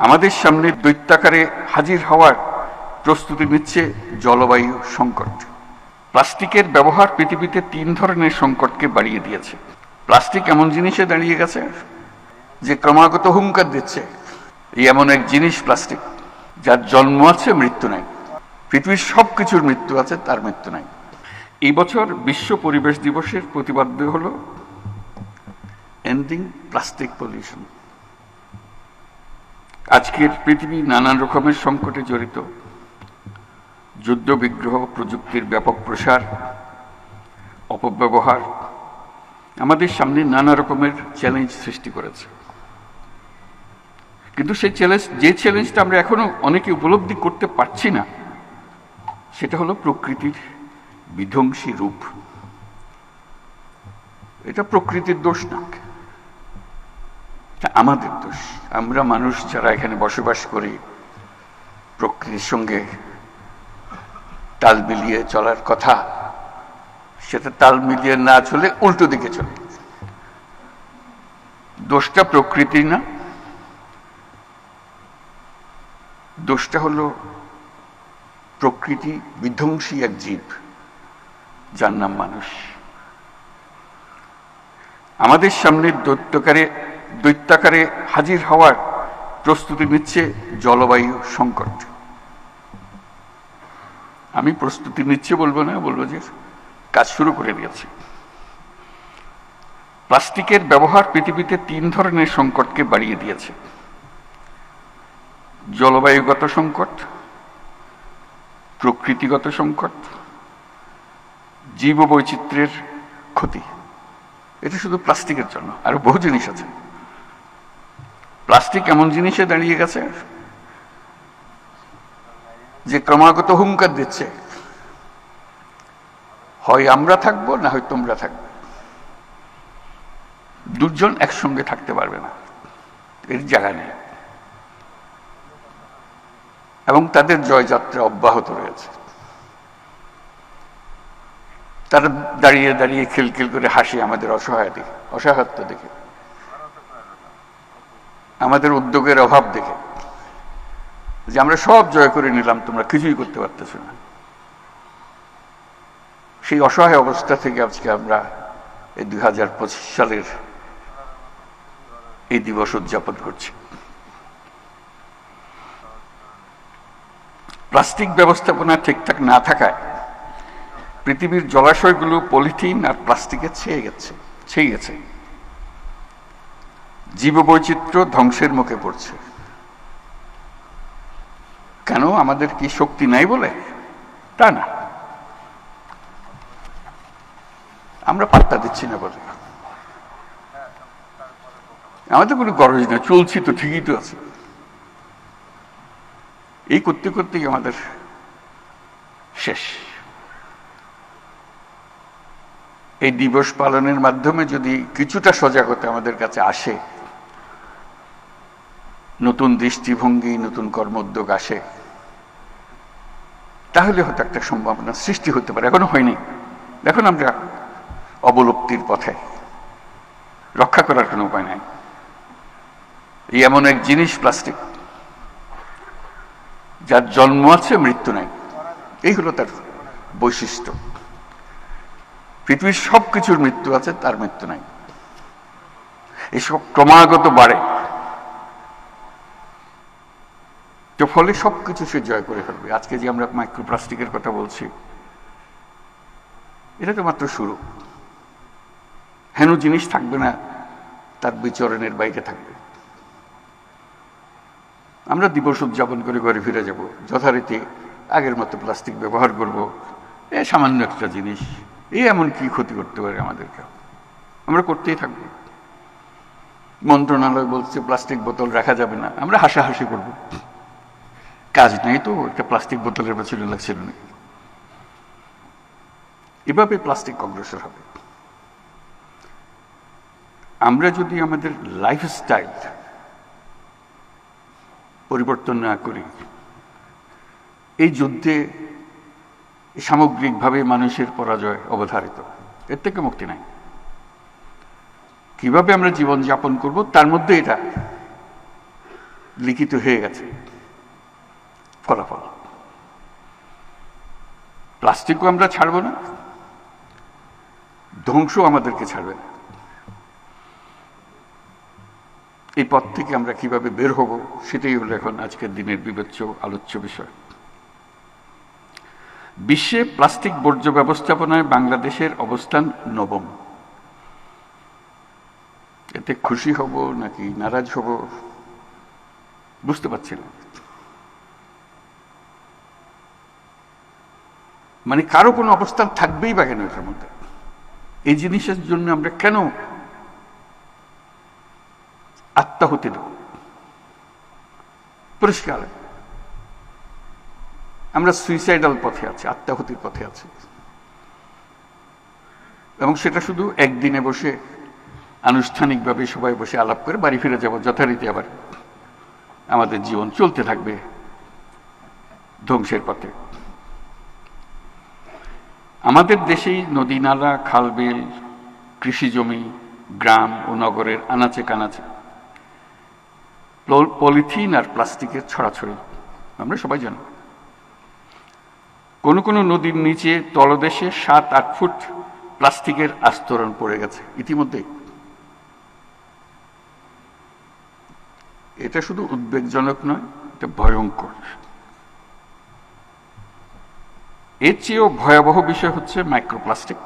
আমাদের সামনে দৈত্যাকারে হাজির হওয়ার প্রস্তুতি নিচ্ছে জলবায়ু সংকট। প্লাস্টিকের ব্যবহার পৃথিবীতে তিন ধরনের সংকটকে বাড়িয়ে দিয়েছে। প্লাস্টিক এমন জিনিসে দাঁড়িয়ে গেছে, যে ক্রমাগত হুঙ্কার দিচ্ছে। এই এমন এক জিনিস প্লাস্টিক, যার জন্ম আছে, মৃত্যু নাই। পৃথিবীর সব কিছুর মৃত্যু আছে, তার মৃত্যু নাই। এই বছর বিশ্ব পরিবেশ দিবসের প্রতিপাদ্য হল এন্ডিং প্লাস্টিক পলিউশন আজকের পৃথিবী নানান রকমের সংকটে জড়িত। যুদ্ধ, বিগ্রহ, প্রযুক্তির ব্যাপক প্রসার, অপব্যবহার আমাদের সামনে নানা রকমের চ্যালেঞ্জ সৃষ্টি করেছে। কিন্তু সেই চ্যালেঞ্জ যে চ্যালেঞ্জটা আমরা এখনও অনেকে উপলব্ধি করতে পারছি না, সেটা হলো প্রকৃতির বিধ্বংসী রূপ। এটা প্রকৃতির দোষ না। আমাদের দোষ। আমরা মানুষ যারা এখানে বসবাস করি, প্রকৃতির সঙ্গে তাল মিলিয়ে চলার কথা, সেটা তাল মিলিয়ে না চলে উল্টো দিকে চলে। দোষটা প্রকৃতি না, দোষটা হলো প্রকৃতি বিধ্বংসী এক জীব, যার নাম মানুষ। আমাদের সামনে দৈত্যকারে দৈত্যাকারে হাজির হওয়ার প্রস্তুতি নিচ্ছে জলবায়ু সংকট। আমি প্রস্তুতি নিচ্ছে বলব না, বলব যে কাজ শুরু করে দিয়েছে। প্লাস্টিকের ব্যবহার পৃথিবীতে তিন ধরনের সংকটকে বাড়িয়ে দিয়েছে। জলবায়ুগত সংকট, প্রকৃতিগত সংকট জীব বৈচিত্র্যের ক্ষতি। এটা শুধু প্লাস্টিকের জন্য, আরও বহু জিনিস আছে। প্লাস্টিক এমন জিনিসে দাঁড়িয়ে গেছে যে ক্রমাগত হুঙ্কার দিচ্ছে। হয় আমরা থাকব, না হয় তোমরা থাকবে। দুজন একসঙ্গে থাকতে পারবে না। এর জায়গা নেই। এবং তাদের জয়যাত্রা অব্যাহত রয়েছে। তারা দাঁড়িয়ে দাঁড়িয়ে খিলখিল করে হাসি আমাদের অসহায় দেখে অসহায়ত্ব দেখে আমাদের উদ্যোগের অভাব দেখে যে আমরা সব জয় করে নিলাম, তোমরা কিছুই করতে পারতেছ না। সেই অসহায় অবস্থা থেকে আজকে আমরা এই দুই হাজার পঁচিশ সালের এই দিবস উদযাপন করছি। প্লাস্টিক ব্যবস্থাপনা ঠিকঠাক না থাকায় পৃথিবীর জলাশয়গুলো পলিথিন আর প্লাস্টিকে ছেয়ে গেছে ছেয়ে গেছে। জীববৈচিত্র্য ধ্বংসের মুখে পড়ছে। কেন আমাদের কি শক্তি নাই বলে? তা না। আমরা পাত্তা দিচ্ছি না বলে। আমাদের কোনো গরজ না চলছি তো, ঠিকই তো আছে। এই করতে করতেই আমাদের শেষ। এই দিবস পালনের মাধ্যমে যদি কিছুটা সজাগতা আমাদের কাছে আসে দৃষ্টিভঙ্গি, নতুন কর্মোদ্যোগ আসে। তাহলে হয়তো একটা সম্ভাবনা সৃষ্টি হতে পারে, এখনও হয়নি। এখন আমরা অবলুপ্তির পথে। রক্ষা করার কোনো উপায় নাই। এই এমন এক জিনিস, প্লাস্টিক। যার জন্ম আছে, মৃত্যু নাই। এই হলো তার বৈশিষ্ট্য। পৃথিবীর সব কিছুর মৃত্যু আছে, তার মৃত্যু নাই। এসব ক্রমাগত বাড়ে। তো ফলে সবকিছু সে জয় করে ফেলবে। আজকে যে আমরা মাইক্রোপ্লাস্টিকের কথা বলছি, এটা তো মাত্র শুরু। হেন জিনিস থাকবে না, তার বিচরণের বাইরে থাকবে। আমরা দিবস উদযাপন করে ঘরে ফিরে যাব, যথারীতি আগের মতো প্লাস্টিক ব্যবহার করব। এ সামান্য একটা জিনিস, এ এমন কি ক্ষতি করতে পারে আমাদেরকে? আমরা করতেই থাকব। মন্ত্রণালয় বলছে প্লাস্টিক বোতল রাখা যাবে না। আমরা হাসাহাসি করব। কাজ নেই তো, একটা প্লাস্টিক বোতলের পেছনে লাগছিল নাকি এভাবে প্লাস্টিক অগ্রসর হবে। আমরা যদি আমাদের লাইফস্টাইল পরিবর্তন না করি, এই যুদ্ধে সামগ্রিকভাবে মানুষের পরাজয় অবধারিত। এর থেকে মুক্তি নাই। কীভাবে আমরা জীবন যাপন করব, তার মধ্যে এটা লিখিত হয়ে গেছে। ফলাফল। প্লাস্টিকও আমরা ছাড়বো না ধ্বংস আমাদেরকে ছাড়বে না। এই পথ থেকে আমরা কীভাবে বের হব, সেটাই হলো এখন আজকের দিনের বিবেচ্য আলোচ্য বিষয়। বিশ্বে প্লাস্টিক বর্জ্য ব্যবস্থাপনায় বাংলাদেশের অবস্থান নবম। এতে খুশি হব নাকি নারাজ হব, বুঝতে পারছি না। মানে কারও কোনো অবস্থান থাকবেই বা কেন এটার মধ্যে? এই জিনিসের জন্য আমরা কেন আত্মাহুতি দেব পরিষ্কার। আমরা সুইসাইডাল পথে আছি, আত্মাহুতির পথে আছি। এবং সেটা শুধু একদিনে বসে, আনুষ্ঠানিকভাবে সবাই বসে আলাপ করে বাড়ি ফিরে যাব, যথারীতি আবার আমাদের জীবন চলতে থাকবে ধ্বংসের পথে। আমাদের দেশেই নদী, নালা, খাল, বিল, কৃষি জমি, গ্রাম ও নগরের আনাচে কানাচে পলিথিন আর প্লাস্টিকের ছড়াছড়ি, আমরা সবাই জানি। কোনো কোনো নদীর নিচে তলদেশে সাত, আট ফুট প্লাস্টিকের আস্তরণ পড়ে গেছে ইতিমধ্যে। এটা শুধু উদ্বেগজনক নয়, এটা ভয়ঙ্কর। এর চেয়েও ভয়াবহ বিষয় হচ্ছে মাইক্রোপ্লাস্টিক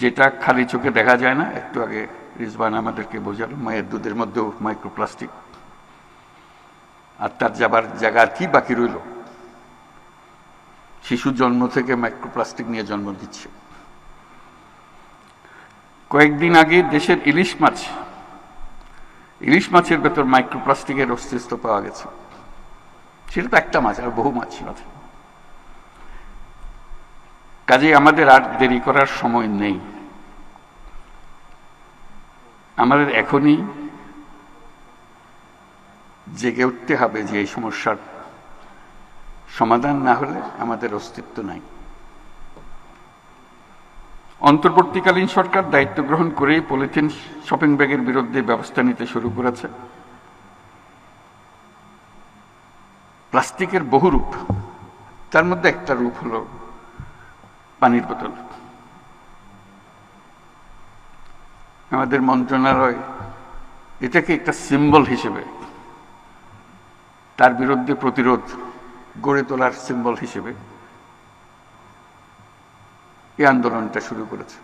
যেটা খালি চোখে দেখা যায় না। একটু আগে রিজবান আমাদেরকে বোঝালো, মায়ের দুধের মধ্যেও মাইক্রোপ্লাস্টিক আর তার যাবার জায়গা আর কি বাকি রইল? শিশু জন্ম থেকে মাইক্রোপ্লাস্টিক নিয়ে জন্ম দিচ্ছে কয়েকদিন আগে দেশের ইলিশ মাছ, ইলিশ মাছের ভেতর মাইক্রোপ্লাস্টিকের অস্তিত্ব পাওয়া গেছে। সেটা তো একটা মাছ, আর বহু মাছ আছে কাজে আমাদের আর দেরি করার সময় নেই। আমাদের এখনই জেগে উঠতে হবে যে এই সমস্যার সমাধান না হলে আমাদের অস্তিত্ব নাই। অন্তর্বর্তীকালীন সরকার দায়িত্ব গ্রহণ করেই পলিথিন শপিং ব্যাগের বিরুদ্ধে ব্যবস্থা নিতে শুরু করেছে। প্লাস্টিকের বহু রূপ তার মধ্যে একটা রূপ হলো পানির বোতল। আমাদের মন্ত্রণালয় এটাকে একটা সিম্বল হিসেবে, তার বিরুদ্ধে প্রতিরোধ গড়ে তোলার সিম্বল হিসেবে এই আন্দোলনটা শুরু করেছে।